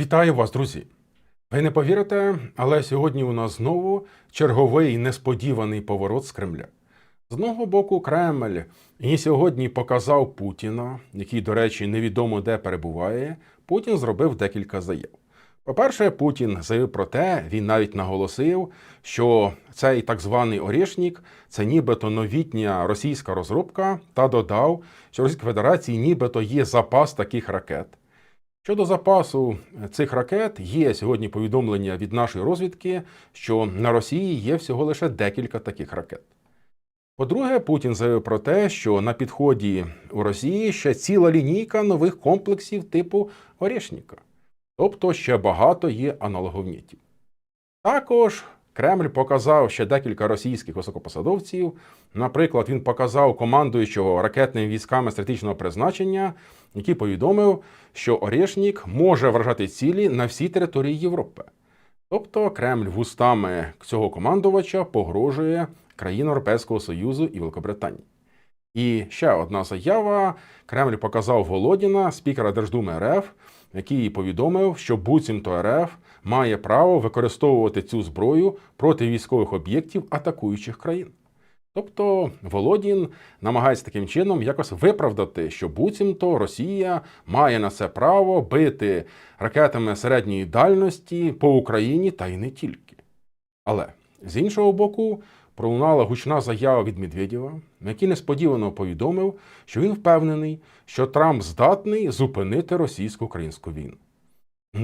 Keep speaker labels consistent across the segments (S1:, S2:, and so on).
S1: Вітаю вас, друзі! Ви не повірите, але сьогодні у нас знову черговий несподіваний поворот з Кремля. З одного боку, Кремль і сьогодні показав Путіна, який, до речі, невідомо де перебуває. Путін зробив декілька заяв. По-перше, Путін заявив про те, він навіть наголосив, що цей так званий Орєшнік це нібито новітня російська розробка, та додав, що в Російській Федерації нібито є запас таких ракет. Щодо запасу цих ракет, є сьогодні повідомлення від нашої розвідки, що на Росії є всього лише декілька таких ракет. По-друге, Путін заявив про те, що на підході у Росії ще ціла лінійка нових комплексів типу Орєшніка. Тобто ще багато є аналоговнітів. Також Кремль показав ще декілька російських високопосадовців. Наприклад, він показав командуючого ракетними військами стратегічного призначення, який повідомив, що Орєшнік може вражати цілі на всій території Європи. Тобто Кремль вустами цього командувача погрожує країнам Європейського Союзу і Великобританії. І ще одна заява: Кремль показав Володіна, спікера Держдуми РФ, який повідомив, що буцімто РФ має право використовувати цю зброю проти військових об'єктів атакуючих країн. Тобто Володін намагається таким чином якось виправдати, що буцімто Росія має на це право бити ракетами середньої дальності по Україні та й не тільки. Але з іншого боку, пролунала гучна заява від Медведєва, який несподівано повідомив, що він впевнений, що Трамп здатний зупинити російсько-українську війну.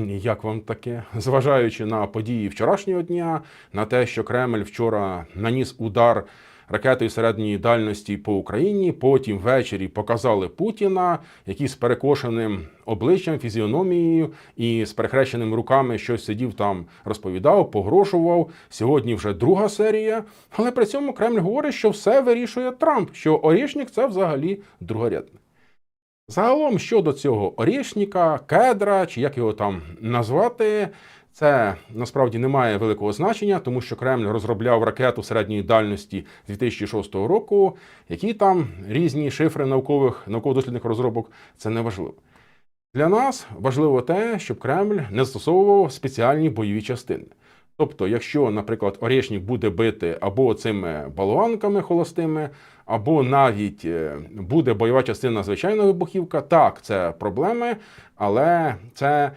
S1: Як вам таке? Зважаючи на події вчорашнього дня, на те, що Кремль вчора наніс удар ракетою середньої дальності по Україні, потім ввечері показали Путіна, який з перекошеним обличчям, фізіономією і з перехрещеними руками щось сидів там, розповідав, погрошував. Сьогодні вже друга серія. Але при цьому Кремль говорить, що все вирішує Трамп, що Орішнік це взагалі другорядне. Загалом щодо цього Орєшніка, кедра, чи як його там назвати, це насправді не має великого значення, тому що Кремль розробляв ракету середньої дальності 2006 року. Які там різні шифри наукових науково-дослідних розробок, це не важливо. Для нас важливо те, щоб Кремль не застосовував спеціальні бойові частини. Тобто, якщо, наприклад, Орєшнік буде бити або цими балуанками холостими, або навіть е, буде бойова частина звичайна вибухівка, так, це проблеми, але це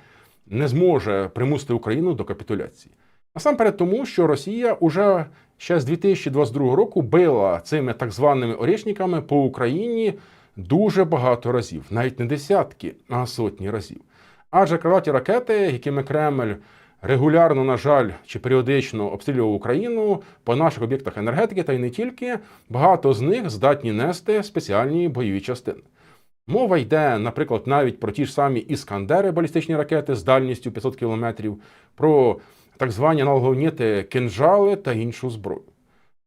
S1: не зможе примусити Україну до капітуляції. Насамперед, тому що Росія уже ще з 2022 року била цими так званими орішниками по Україні дуже багато разів, навіть не десятки, а сотні разів. Адже крилаті ракети, якими Кремль регулярно, на жаль, чи періодично обстрілював Україну по наших об'єктах енергетики, та й не тільки, багато з них здатні нести спеціальні бойові частини. Мова йде, наприклад, навіть про ті ж самі іскандери, балістичні ракети з дальністю 500 кілометрів, про так звані аналоговніти кинжали та іншу зброю.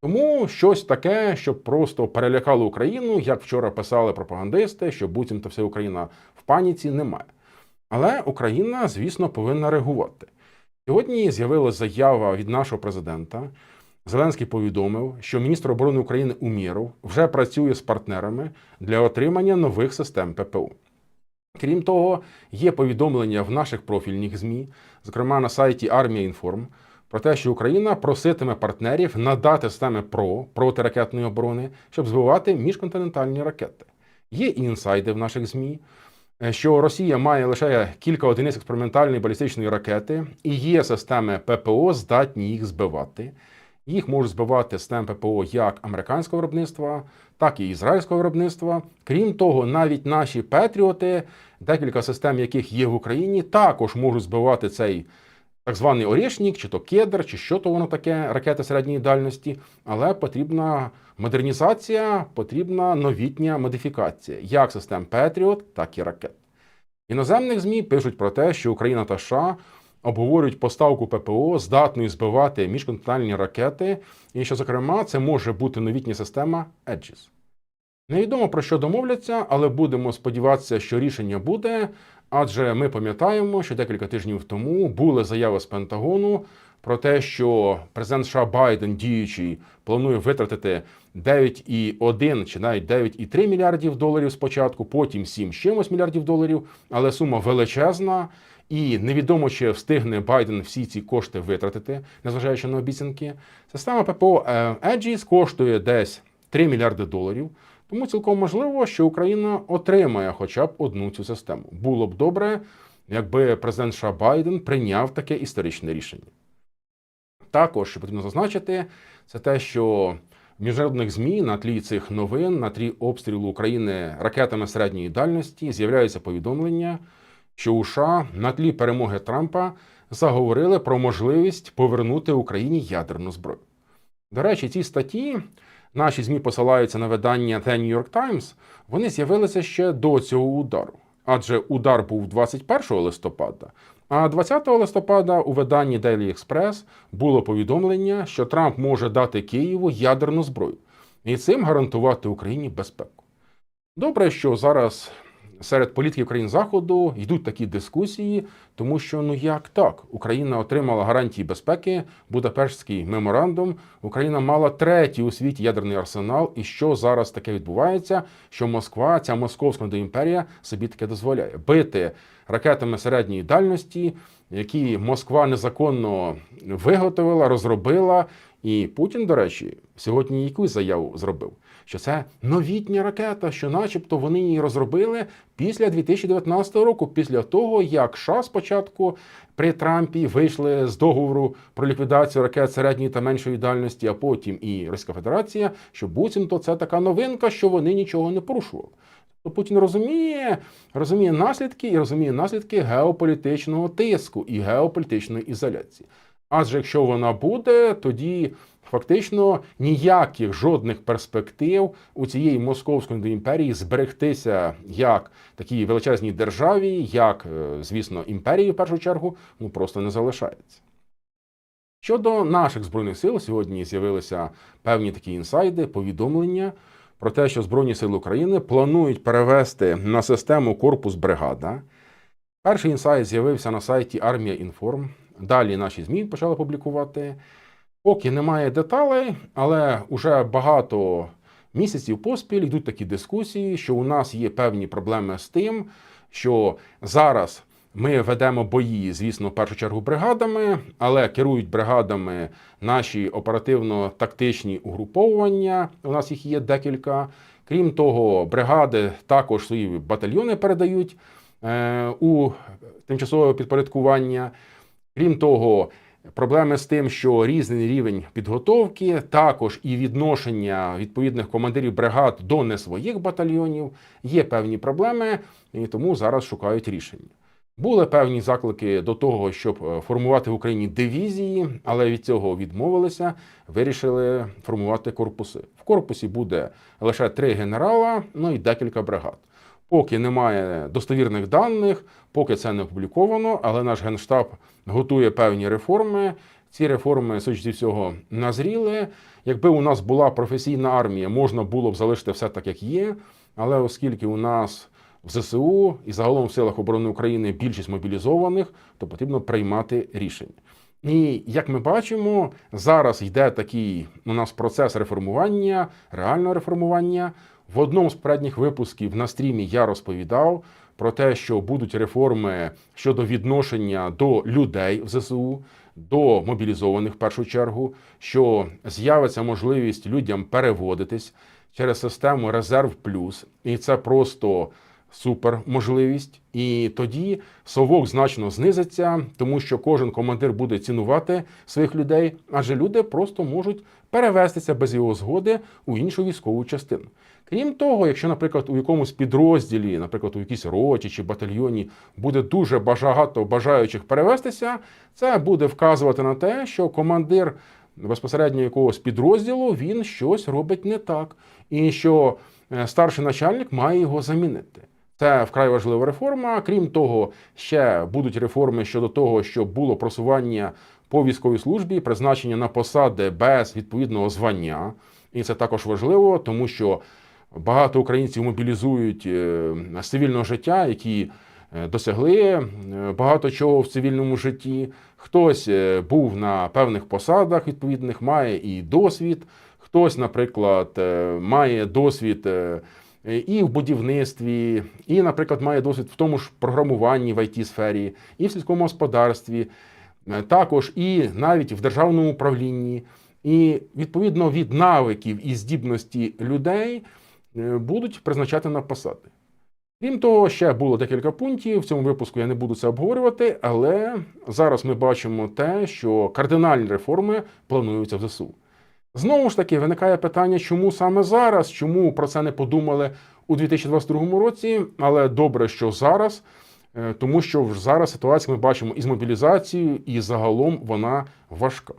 S1: Тому щось таке, щоб просто перелякало Україну, як вчора писали пропагандисти, що буцімто вся Україна в паніці, немає. Але Україна, звісно, повинна реагувати. Сьогодні з'явилася заява від нашого президента. Зеленський повідомив, що міністр оборони України Умєров вже працює з партнерами для отримання нових систем ППО. Крім того, є повідомлення в наших профільних ЗМІ, зокрема на сайті Армія Інформ, про те, що Україна проситиме партнерів надати системи ПРО протиракетної оборони, щоб збивати міжконтинентальні ракети. Є і інсайди в наших ЗМІ, що Росія має лише кілька одиниць експериментальної балістичної ракети, і є системи ППО, здатні їх збивати. Їх можуть збивати систем ППО як американського виробництва, так і ізраїльського виробництва. Крім того, навіть наші Петріоти, декілька систем, яких є в Україні, також можуть збивати цей так званий Орішнік, чи то кедр, чи що то воно таке, ракети середньої дальності. Але потрібна модернізація, потрібна новітня модифікація як систем Петріот, так і ракет. Іноземних ЗМІ пишуть про те, що Україна та США обговорюють поставку ППО, здатної збивати міжконтинентальні ракети, і що, зокрема, це може бути новітня система Aegis. Невідомо про що домовляться, але будемо сподіватися, що рішення буде. Адже ми пам'ятаємо, що декілька тижнів тому були заяви з Пентагону про те, що президент США Байден діючий планує витратити 9,1 чи навіть 9,3 мільярдів доларів спочатку, потім 7 з чимось мільярдів доларів, але сума величезна. і невідомо, чи встигне Байден всі ці кошти витратити, незважаючи на обіцянки. Система ППО е, Aegis коштує десь 3 мільярди доларів. Тому цілком можливо, що Україна отримає хоча б одну цю систему. Було б добре, якби президент США Байден прийняв таке історичне рішення. Також що потрібно зазначити, це те, що в міжнародних ЗМІ на тлі цих новин, на тлі обстрілу України ракетами середньої дальності з'являються повідомлення, що у США на тлі перемоги Трампа заговорили про можливість повернути Україні ядерну зброю. До речі, ці статті, наші ЗМІ посилаються на видання The New York Times, вони з'явилися ще до цього удару. Адже удар був 21 листопада, а 20 листопада у виданні Daily Express було повідомлення, що Трамп може дати Києву ядерну зброю і цим гарантувати Україні безпеку. Добре, що зараз серед політиків країн Заходу йдуть такі дискусії, тому що ну як так? Україна отримала гарантії безпеки, Будапештський меморандум. Україна мала третій у світі ядерний арсенал. І що зараз таке відбувається? Що Москва, ця московська імперія, собі таке дозволяє бити ракетами середньої дальності, які Москва незаконно виготовила, розробила. І Путін, до речі, сьогодні якусь заяву зробив, що це новітня ракета, що, начебто, вони її розробили після 2019 року, після того, як США спочатку при Трампі вийшли з договору про ліквідацію ракет середньої та меншої дальності, а потім і Російська Федерація, що буцімто це така новинка, що вони нічого не порушували. То Путін розуміє, розуміє наслідки і розуміє наслідки геополітичного тиску і геополітичної ізоляції. Адже якщо вона буде, тоді фактично ніяких жодних перспектив у цієї московської імперії зберегтися як такій величезній державі, як, е, звісно, імперії в першу чергу, ну просто не залишається. Щодо наших збройних сил, сьогодні з'явилися певні такі інсайди, повідомлення про те, що Збройні сили України планують перевести на систему корпус бригада. Перший інсайт з'явився на сайті Армія Інформ. Далі наші ЗМІ почали публікувати. Поки немає деталей, але вже багато місяців поспіль йдуть такі дискусії, що у нас є певні проблеми з тим, що зараз ми ведемо бої, звісно, в першу чергу бригадами, але керують бригадами наші оперативно-тактичні угруповування. У нас їх є декілька. Крім того, бригади також свої батальйони передають е, у тимчасове підпорядкування. Крім того, проблеми з тим, що різний рівень підготовки, також і відношення відповідних командирів бригад до не своїх батальйонів, є певні проблеми, і тому зараз шукають рішення. Були певні заклики до того, щоб е, формувати в Україні дивізії, але від цього відмовилися. Вирішили формувати корпуси. В корпусі буде лише три генерала, ну і декілька бригад. Поки немає достовірних даних, поки це не опубліковано, але наш генштаб готує певні реформи. Ці реформи, зі всього, назріли. Якби у нас була професійна армія, можна було б залишити все так, як є. Але оскільки у нас в ЗСУ і загалом в силах оборони України більшість мобілізованих, то потрібно приймати рішення. І як ми бачимо, зараз йде такий у нас процес реформування, реального реформування. В одному з передніх випусків на стрімі я розповідав про те, що будуть реформи щодо відношення до людей в ЗСУ, до мобілізованих в першу чергу, що з'явиться можливість людям переводитись через систему Резерв Плюс, і це просто супер можливість. І тоді совок значно знизиться, тому що кожен командир буде цінувати своїх людей, адже люди просто можуть перевестися без його згоди у іншу військову частину. Крім того, якщо, наприклад, у якомусь підрозділі, наприклад, у якійсь роті чи батальйоні буде дуже багато бажаючих перевестися, це буде вказувати на те, що командир безпосередньо якогось підрозділу він щось робить не так, і що е, старший начальник має його замінити. Це вкрай важлива реформа. Крім того, ще будуть реформи щодо того, щоб було просування по військовій службі, призначення на посади без відповідного звання. І це також важливо, тому що багато українців мобілізують е, з цивільного життя, які е, досягли е, багато чого в цивільному житті. Хтось був на певних посадах відповідних, має і досвід. Хтось, наприклад, має досвід е, і в будівництві, і, наприклад, має досвід в тому ж програмуванні в it сфері і в сільському господарстві, е, також і навіть в державному управлінні. І відповідно від навиків і здібності людей е, будуть призначати на посади. Крім того, ще було декілька пунктів. В цьому випуску я не буду це обговорювати, але зараз ми бачимо те, що кардинальні реформи плануються в ЗСУ. Знову ж таки, виникає питання, чому саме зараз, чому про це не подумали у 2022 році, але добре, що зараз, е, тому що вже зараз ситуацію ми бачимо із мобілізацією, і загалом вона важка.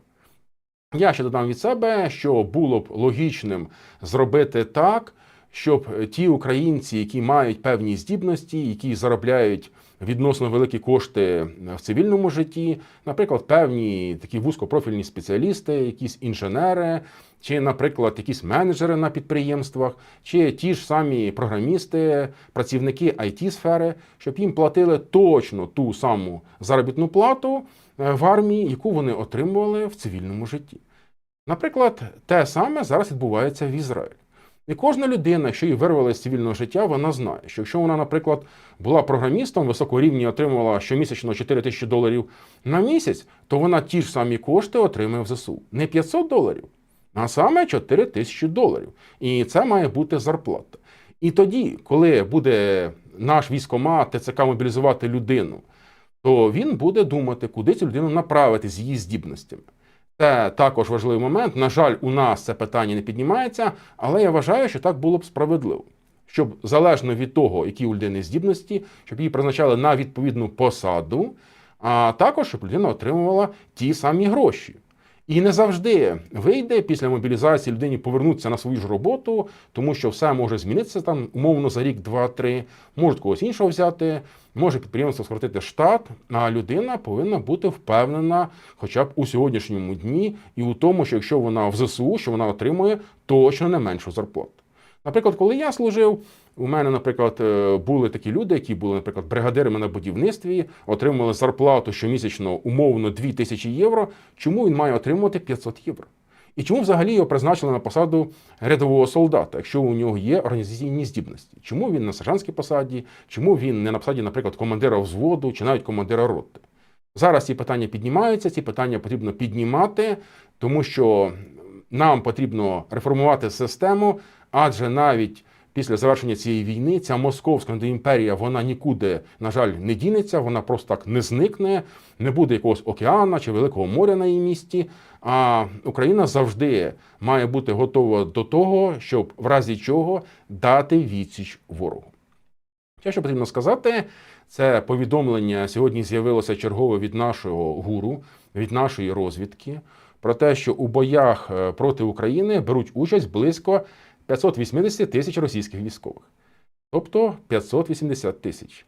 S1: Я ще додам від себе, що було б логічним зробити так, щоб ті українці, які мають певні здібності, які заробляють відносно великі кошти в цивільному житті, наприклад, певні такі вузькопрофільні спеціалісти, якісь інженери, чи, наприклад, якісь менеджери на підприємствах, чи ті ж самі програмісти, працівники it сфери, щоб їм платили точно ту саму заробітну плату е, в армії, яку вони отримували в цивільному житті. Наприклад, те саме зараз відбувається в Ізраїлі. І кожна людина, що її вирвали з цивільного життя, вона знає, що якщо вона, наприклад, була програмістом високого рівня отримувала щомісячно 4 тисячі доларів на місяць, то вона ті ж самі кошти отримує в ЗСУ. Не 500 доларів, а саме 4 тисячі доларів. І це має бути зарплата. І тоді, коли буде наш військомат ТЦК мобілізувати людину, то він буде думати, куди цю людину направити з її здібностями. Це також важливий момент. На жаль, у нас це питання не піднімається, але я вважаю, що так було б справедливо. Щоб залежно від того, які у людини здібності, щоб її призначали на відповідну посаду, а також щоб людина отримувала ті самі гроші. І не завжди вийде після мобілізації людині повернутися на свою ж роботу, тому що все може змінитися там умовно за рік, два-три, можуть когось іншого взяти, може підприємство скоротити штат, а людина повинна бути впевнена, хоча б у сьогоднішньому дні, і у тому, що якщо вона в ЗСУ, що вона отримує точно не меншу зарплату. Наприклад, коли я служив, у мене, наприклад, е, були такі люди, які були, наприклад, бригадирами на будівництві, отримували зарплату щомісячно умовно 2 тисячі євро. Чому він має отримувати 500 євро? І чому взагалі його призначили на посаду рядового солдата, якщо у нього є організаційні здібності? Чому він на сержантській посаді, чому він не на посаді, наприклад, командира взводу чи навіть командира роти? Зараз ці питання піднімаються, ці питання потрібно піднімати, тому що нам потрібно реформувати систему, адже навіть після завершення цієї війни ця московська імперія вона нікуди, на жаль, не дінеться, вона просто так не зникне, не буде якогось океана чи великого моря на її місці. А Україна завжди має бути готова до того, щоб в разі чого дати відсіч ворогу. Те, що потрібно сказати, це повідомлення сьогодні з'явилося чергове від нашого гуру, від нашої розвідки, про те, що у боях е, проти України беруть участь близько 580 тисяч російських військових, тобто 580 тисяч.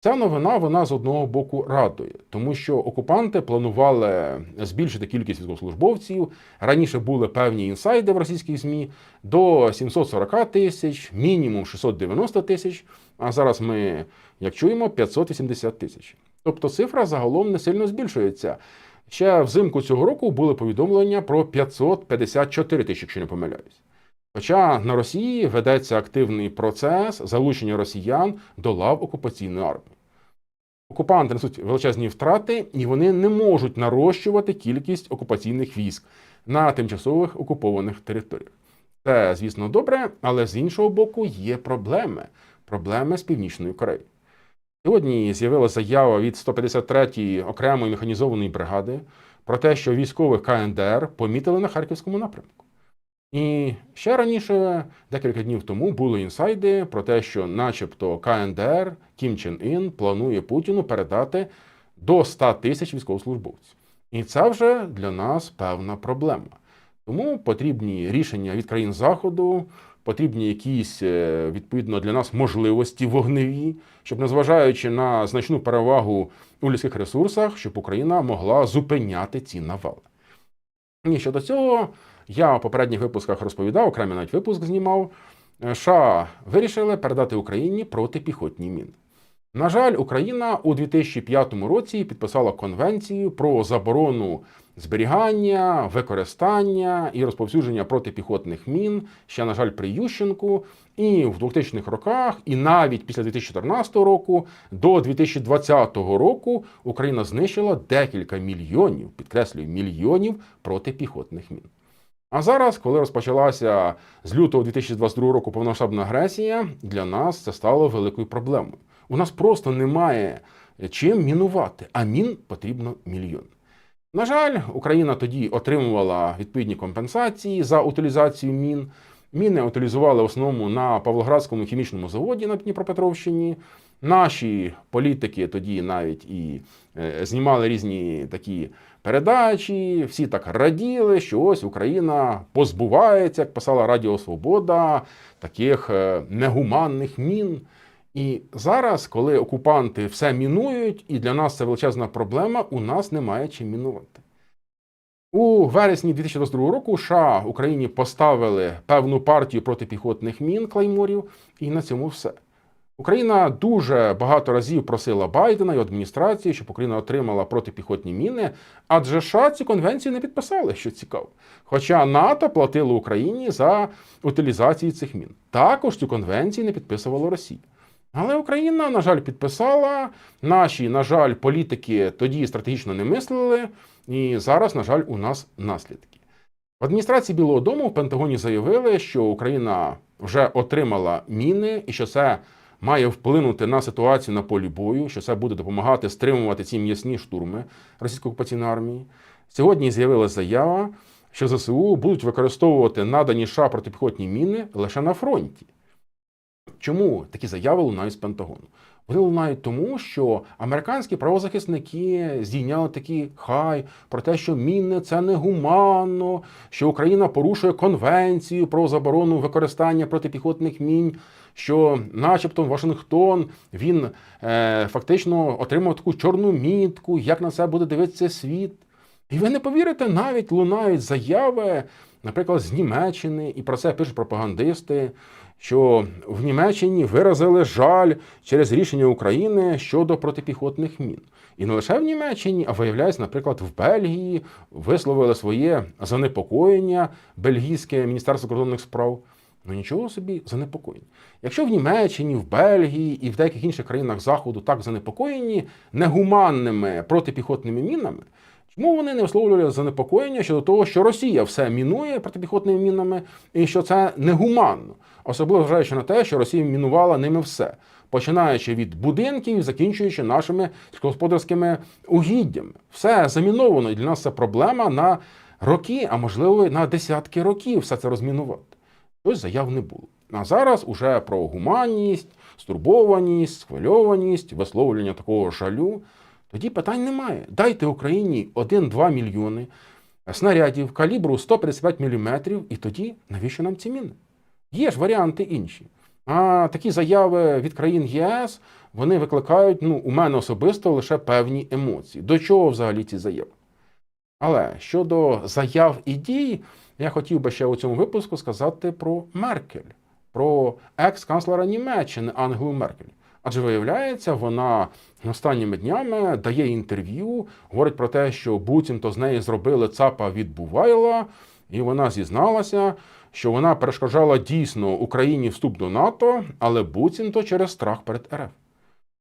S1: Ця новина вона з одного боку радує, тому що окупанти планували збільшити кількість військовослужбовців. Раніше були певні інсайди в російських ЗМІ до 740 тисяч, мінімум 690 тисяч. А зараз ми, як чуємо, 580 тисяч. Тобто цифра загалом не сильно збільшується. Ще взимку цього року були повідомлення про 554 тисячі, якщо не помиляюсь. Хоча на Росії ведеться активний процес залучення росіян до лав окупаційної армії. Окупанти несуть величезні втрати, і вони не можуть нарощувати кількість окупаційних військ на тимчасових окупованих територіях. Це, звісно, добре, але з іншого боку є проблеми. Проблеми з Північною Кореєю. Сьогодні з'явилася заява від 153-ї окремої механізованої бригади про те, що військових КНДР помітили на харківському напрямку. І ще раніше, декілька днів тому, були інсайди про те, що, начебто, КНДР Кім Чен Ін планує Путіну передати до 100 тисяч військовослужбовців. І це вже для нас певна проблема. Тому потрібні рішення від країн Заходу, потрібні якісь е, відповідно для нас можливості вогневі, щоб, незважаючи на значну перевагу у людських ресурсах, щоб Україна могла зупиняти ці навали. І щодо цього, я у попередніх випусках розповідав, окремий навіть випуск знімав. е, США вирішили передати Україні протипіхотні міни. На жаль, Україна у 2005 році підписала конвенцію про заборону зберігання, використання і розповсюдження протипіхотних мін ще, на жаль, при Ющенку. І в 2000-х роках, і навіть після 2014 року до 2020 року Україна знищила декілька мільйонів, підкреслюю, мільйонів протипіхотних мін. А зараз, коли розпочалася з лютого 2022 року повномасштабна агресія, для нас це стало великою проблемою. У нас просто немає чим мінувати, а мін потрібно мільйон. На жаль, Україна тоді отримувала відповідні компенсації за утилізацію мін. Міни утилізували в основному на Павлоградському хімічному заводі на Дніпропетровщині. Наші політики тоді навіть і е, знімали різні такі передачі, всі так раділи, що ось Україна позбувається, як писала Радіо Свобода, таких е, негуманних мін. І зараз, коли окупанти все мінують, і для нас це величезна проблема, у нас немає чим мінувати. У вересні 2022 року США Україні поставили певну партію протипіхотних мін клейморів, і на цьому все. Україна дуже багато разів просила Байдена і адміністрації, щоб Україна отримала протипіхотні міни, адже США цю конвенцію не підписали, що цікаво. Хоча НАТО платило Україні за утилізацію цих мін. Також цю конвенцію не підписувала Росія. Але Україна, на жаль, підписала. Наші, на жаль, політики тоді стратегічно не мислили, і зараз, на жаль, у нас наслідки. В адміністрації Білого Дому в Пентагоні заявили, що Україна вже отримала міни і що це має вплинути на ситуацію на полі бою, що це буде допомагати стримувати ці м'ясні штурми російської окупаційної армії. Сьогодні з'явилася заява, що ЗСУ будуть використовувати надані США протипіхотні міни лише на фронті. Чому такі заяви лунають з Пентагону? Вони лунають тому, що американські правозахисники здійняли такі хай про те, що міни це негуманно, що Україна порушує конвенцію про заборону використання протипіхотних мінь, що, начебто, Вашингтон він е, фактично отримав таку чорну мітку, як на це буде дивитися світ. І ви не повірите, навіть лунають заяви, наприклад, з Німеччини, і про це пишуть пропагандисти що в Німеччині виразили жаль через рішення України щодо протипіхотних мін. І не лише в Німеччині, а виявляється, наприклад, в Бельгії висловили своє занепокоєння Бельгійське Міністерство кордонних справ. Ну нічого собі занепокоєння. Якщо в Німеччині, в Бельгії і в деяких інших країнах Заходу так занепокоєні негуманними протипіхотними мінами, чому вони не висловлювали занепокоєння щодо того, що Росія все мінує протипіхотними мінами і що це негуманно? Особливо зважаючи на те, що Росія мінувала ними все, починаючи від будинків закінчуючи нашими сільськогосподарськими угіддями. Все заміновано і для нас це проблема на роки, а можливо на десятки років все це розмінувати. Ось заяв не було. А зараз уже про гуманність, стурбованість, схвильованість, висловлення такого жалю. Тоді питань немає. Дайте Україні 1-2 мільйони снарядів калібру 155 мм, і тоді навіщо нам ці міни? Є ж варіанти інші. А такі заяви від країн ЄС вони викликають ну, у мене особисто лише певні емоції. До чого взагалі ці заяви? Але щодо заяв і дій, я хотів би ще у цьому випуску сказати про Меркель, про екс-канцлера Німеччини Ангелу Меркель. Адже виявляється, вона останніми днями дає інтерв'ю, говорить про те, що буцімто з неї зробили ЦАПа від Бувайла, і вона зізналася, що вона перешкоджала дійсно Україні вступ до НАТО, але буцімто через страх перед РФ.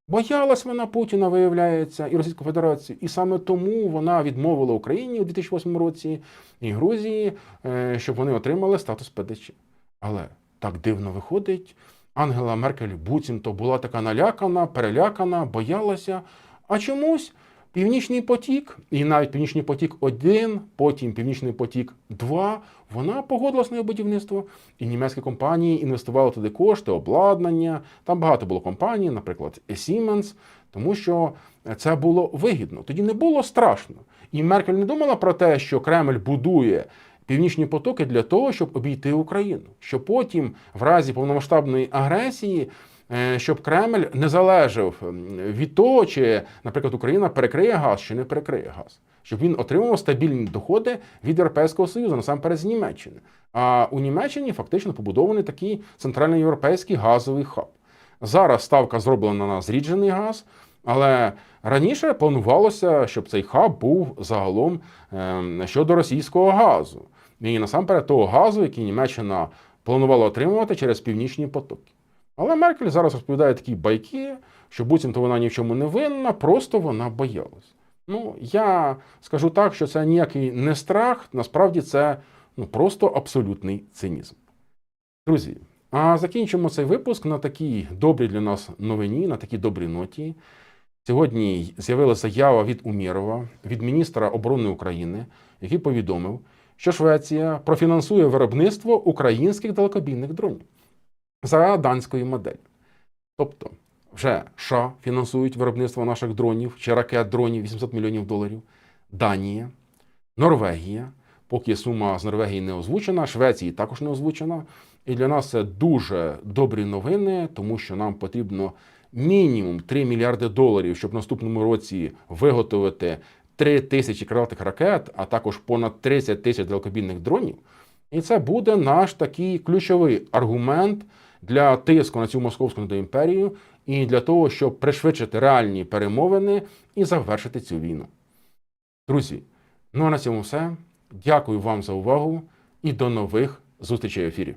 S1: Боялась вона Путіна, виявляється, і Російську Федерацію, і саме тому вона відмовила Україні у 2008 році і Грузії, е, щоб вони отримали статус ПДЧ. Але так дивно виходить. Ангела Меркель буцімто була така налякана, перелякана, боялася, а чомусь. Північний потік, і навіть Північний потік 1 потім Північний потік 2 вона погодилась на його будівництво, і німецькі компанії інвестували туди кошти, обладнання. Там багато було компаній, наприклад, Siemens, тому що це було вигідно. Тоді не було страшно. І Меркель не думала про те, що Кремль будує. Північні потоки для того, щоб обійти Україну, що потім, в разі повномасштабної агресії, щоб Кремль не залежав від того, чи, наприклад, Україна перекриє газ чи не перекриє газ, щоб він отримував стабільні доходи від Європейського Союзу, насамперед з Німеччини. А у Німеччині фактично побудований такий центральний європейський газовий хаб. Зараз ставка зроблена на зріджений газ, але раніше планувалося, щоб цей хаб був загалом ем, щодо російського газу. І насамперед того газу, який Німеччина планувала отримувати через північні потоки. Але Меркель зараз розповідає такі байки, що буцімто вона ні в чому не винна, просто вона боялась. Ну, я скажу так, що це ніякий не страх, насправді це ну, просто абсолютний цинізм. Друзі, а закінчимо цей випуск на такій добрій для нас новині, на такій добрій ноті. Сьогодні з'явилася заява від Умєрова, від міністра оборони України, який повідомив, що Швеція профінансує виробництво українських далекобійних дронів за данською моделлю. Тобто, вже США фінансують виробництво наших дронів чи ракет дронів 800 мільйонів доларів, Данія, Норвегія. Поки сума з Норвегії не озвучена, Швеції також не озвучена. І для нас це дуже добрі новини, тому що нам потрібно мінімум 3 мільярди доларів, щоб в наступному році виготовити 3 тисячі крилатих ракет, а також понад 30 тисяч далекобійних дронів. І це буде наш такий ключовий аргумент для тиску на цю московську імперію і для того, щоб пришвидшити реальні перемовини і завершити цю війну. Друзі, ну а на цьому все. Дякую вам за увагу і до нових зустрічей в ефірі.